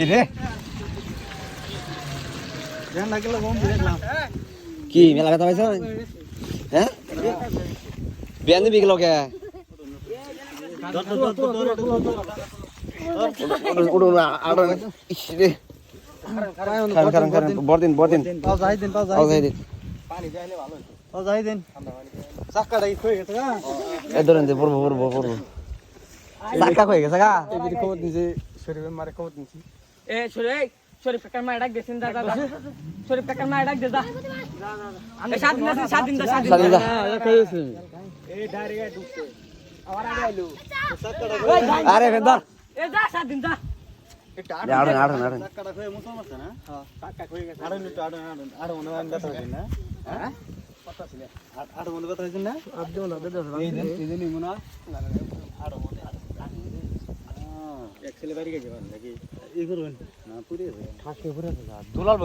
কি রে কি মেলা ব্যথা পাইছ হ্যাঁ? বিয়ান দিবি গেল কে উড়ো উড়ো আড়ো ইস রে। কারণ কারণ কারণ বড়দিন বড়দিন পাও যাই দিন পাও আও যাই যাই দিন। পাও যাই দিন। চাক্কাটা কি গেছে গা। এই ধরেন পড়ব পড়ব পড়ব। চাকা হয়ে গেছে গা। খবর দিছে শরীরের মারে খবর দিছি। এ শরীফ এই শরীফ কাকার মায়ের ডাক দেন দা দা দা। শরীফ কাকার মায়ের ডাক দে দা। এ সাত দিন আছে সাত দিন দা সাত দিন সাত দিন দা। এই ডাইরেক্ট ঢুকছে। আবার আগে আইলো আরে ভেন্দর এ যা সাত দিন দা। আড়ন আড়ন আড়ন। চাক্কাটা হয়ে মুসল মারছে না? হ্যাঁ। চাক্কা হয়ে গেছে। আড়ন একটু আড়ন আড়ন আড়ন মনে হয় ব্যথা না? হ্যাঁ? কথা ছিল আড়ন মনে ব্যথা না? আব্দুল না ব্যথা হয়েছে এই দিন এই দিনই মনে হয় আড়ন মনে এক ছেলে বাড়ি গেছে নাকি? এই করবেন না পুরে দুলাল